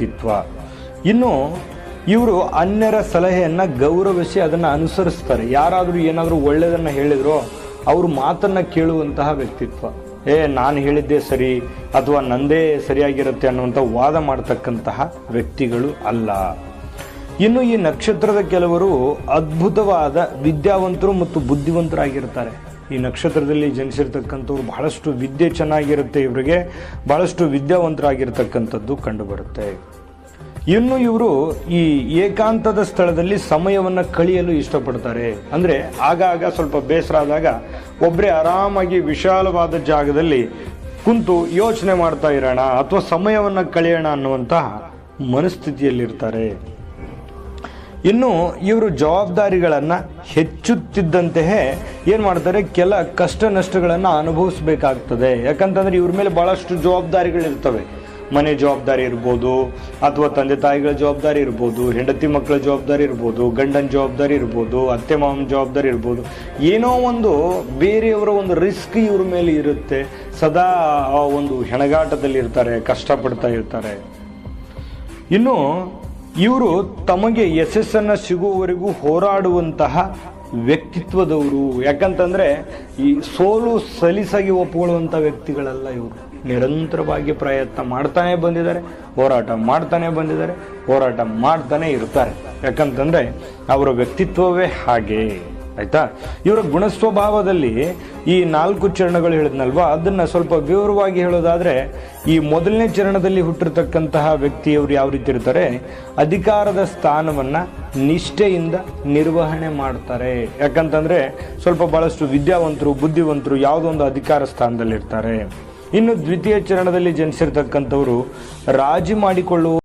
ವ್ಯಕ್ತಿತ್ವ. ಇನ್ನು ಇವರು ಅನ್ಯರ ಸಲಹೆಯನ್ನ ಗೌರವಿಸಿ ಅದನ್ನ ಅನುಸರಿಸ್ತಾರೆ. ಯಾರಾದರೂ ಏನಾದರೂ ಒಳ್ಳೆಯದನ್ನ ಹೇಳಿದ್ರೋ ಅವ್ರ ಮಾತನ್ನ ಕೇಳುವಂತಹ ವ್ಯಕ್ತಿತ್ವ. ಏ, ನಾನು ಹೇಳಿದ್ದೇ ಸರಿ ಅಥವಾ ನಂದೇ ಸರಿಯಾಗಿರುತ್ತೆ ಅನ್ನುವಂಥ ವಾದ ಮಾಡ್ತಕ್ಕಂತಹ ವ್ಯಕ್ತಿಗಳು ಅಲ್ಲ. ಇನ್ನು ಈ ನಕ್ಷತ್ರದ ಕೆಲವರು ಅದ್ಭುತವಾದ ವಿದ್ಯಾವಂತರು ಮತ್ತು ಬುದ್ಧಿವಂತರಾಗಿರ್ತಾರೆ. ಈ ನಕ್ಷತ್ರದಲ್ಲಿ ಜನಿಸಿರ್ತಕ್ಕಂಥವ್ರು ಬಹಳಷ್ಟು ವಿದ್ಯೆ ಚೆನ್ನಾಗಿರುತ್ತೆ ಇವರಿಗೆ, ಬಹಳಷ್ಟು ವಿದ್ಯಾವಂತರಾಗಿರ್ತಕ್ಕಂಥದ್ದು ಕಂಡುಬರುತ್ತೆ. ಇನ್ನು ಇವರು ಈ ಏಕಾಂತದ ಸ್ಥಳದಲ್ಲಿ ಸಮಯವನ್ನು ಕಳೆಯಲು ಇಷ್ಟಪಡ್ತಾರೆ. ಅಂದರೆ ಆಗ ಆಗ ಸ್ವಲ್ಪ ಬೇಸರ ಆದಾಗ ಒಬ್ಬರೇ ಆರಾಮಾಗಿ ವಿಶಾಲವಾದ ಜಾಗದಲ್ಲಿ ಕುಂತು ಯೋಚನೆ ಮಾಡ್ತಾ ಇರೋಣ ಅಥವಾ ಸಮಯವನ್ನು ಕಳೆಯೋಣ ಅನ್ನುವಂತಹ ಮನಸ್ಥಿತಿಯಲ್ಲಿರ್ತಾರೆ. ಇನ್ನು ಇವರು ಜವಾಬ್ದಾರಿಗಳನ್ನು ಹೆಚ್ಚುತ್ತಿದ್ದಂತೆಯೇ ಏನು ಮಾಡ್ತಾರೆ? ಕೆಲ ಕಷ್ಟ ನಷ್ಟಗಳನ್ನು ಅನುಭವಿಸಬೇಕಾಗ್ತದೆ. ಯಾಕಂತಂದ್ರೆ ಇವ್ರ ಮೇಲೆ ಭಾಳಷ್ಟು ಜವಾಬ್ದಾರಿಗಳಿರ್ತವೆ. ಮನೆ ಜವಾಬ್ದಾರಿ ಇರ್ಬೋದು, ಅಥವಾ ತಂದೆ ತಾಯಿಗಳ ಜವಾಬ್ದಾರಿ ಇರ್ಬೋದು, ಹೆಂಡತಿ ಮಕ್ಕಳ ಜವಾಬ್ದಾರಿ ಇರ್ಬೋದು, ಗಂಡನ ಜವಾಬ್ದಾರಿ ಇರ್ಬೋದು, ಅತ್ತೆ ಮಾವನ ಜವಾಬ್ದಾರಿ ಇರ್ಬೋದು. ಏನೋ ಒಂದು ಬೇರೆಯವರ ಒಂದು ರಿಸ್ಕ್ ಇವ್ರ ಮೇಲೆ ಇರುತ್ತೆ. ಸದಾ ಆ ಒಂದು ಹೆಣಗಾಟದಲ್ಲಿ ಇರ್ತಾರೆ ಕಷ್ಟಪಡ್ತಾ ಇರ್ತಾರೆ. ಇನ್ನು ಇವರು ತಮಗೆ ಯಶಸ್ಸನ್ನು ಸಿಗುವವರೆಗೂ ಹೋರಾಡುವಂತಹ ವ್ಯಕ್ತಿತ್ವದವರು. ಯಾಕಂತಂದ್ರೆ ಈ ಸೋಲು ಸಲೀಸಾಗಿ ಒಪ್ಪಿಕೊಳ್ಳುವಂಥ ವ್ಯಕ್ತಿಗಳಲ್ಲ ಇವರು. ನಿರಂತರವಾಗಿ ಪ್ರಯತ್ನ ಮಾಡ್ತಾನೆ ಬಂದಿದ್ದಾರೆ, ಹೋರಾಟ ಮಾಡ್ತಾನೆ ಬಂದಿದ್ದಾರೆ, ಹೋರಾಟ ಮಾಡ್ತಾನೆ ಇರ್ತಾರೆ. ಯಾಕಂತಂದ್ರೆ ಅವರ ವ್ಯಕ್ತಿತ್ವವೇ ಹಾಗೆ. ಆಯಿತಾ? ಇವರ ಗುಣಸ್ವಭಾವದಲ್ಲಿ ಈ ನಾಲ್ಕು ಚರಣಗಳು ಹೇಳಿದ್ನಲ್ವಾ? ಅದನ್ನ ಸ್ವಲ್ಪ ವಿವರವಾಗಿ ಹೇಳೋದಾದ್ರೆ, ಈ ಮೊದಲನೇ ಚರಣದಲ್ಲಿ ಹುಟ್ಟಿರ್ತಕ್ಕಂತಹ ವ್ಯಕ್ತಿಯವರು ಯಾವ ರೀತಿ ಇರ್ತಾರೆ? ಅಧಿಕಾರದ ಸ್ಥಾನವನ್ನ ನಿಷ್ಠೆಯಿಂದ ನಿರ್ವಹಣೆ ಮಾಡ್ತಾರೆ. ಯಾಕಂತಂದ್ರೆ, ಸ್ವಲ್ಪ ಬಹಳಷ್ಟು ವಿದ್ಯಾವಂತರು, ಬುದ್ಧಿವಂತರು ಯಾವುದೋ ಒಂದು ಅಧಿಕಾರ ಸ್ಥಾನದಲ್ಲಿ ಇರ್ತಾರೆ ಇನ್ನು ದ್ವಿತೀಯ ಚರಣದಲ್ಲಿ ಜನಿಸಿರ್ತಕ್ಕಂಥವ್ರು ರಾಜಿ ಮಾಡಿಕೊಳ್ಳುವ